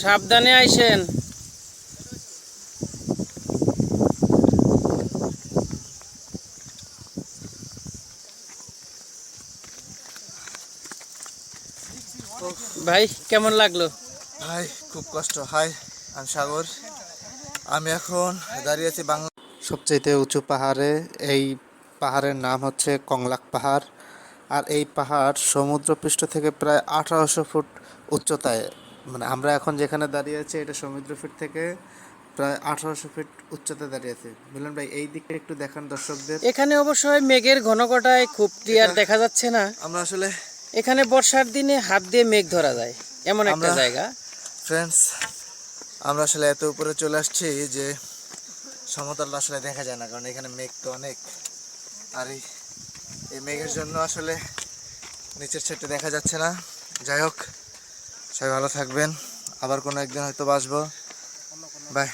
সাবধানে আইসেন। ভাই কেমন লাগল? হাই খুব কষ্ট। হাই আমি সাগর। আমি এখন দাঁড়িয়ে আছি বাংলা সবচেয়ে উঁচু পাহাড়ে। এই পাহাড়ের নাম হচ্ছে কংলাক পাহাড়। আর এই পাহাড় সমুদ্রপৃষ্ঠ থেকে প্রায় আঠারোশো ফুট উচ্চতায়। মানে আমরা এখন যেখানে দাঁড়িয়ে আছি এটা সমুদ্র ফিট থেকে প্রায় আঠারোশো ফিট উচ্চতায় দাঁড়িয়ে আছে। মিলন ভাই এই দিকটা একটু দেখান দর্শকদের। এখানে অবশ্যই মেঘের ঘনঘটায় খুব ক্লিয়ার দেখা যাচ্ছে না। আমরা আসলে এখানে বর্ষার দিনে হাত দিয়ে মেঘ ধরা যায় এমন একটা আমরা- জায়গা। ফ্রেন্ডস আমরা আসলে এত উপরে চলে আসছি যে সমতলটা আসলে দেখা যায় না কারণ এখানে মেঘ তো অনেক। আর এই এই মেঘের জন্য আসলে নিচের সাইডটা দেখা যাচ্ছে না। যাই হোক সবাই ভালো থাকবেন। আবার কোনো একদিন হয়তো বাসবো বাই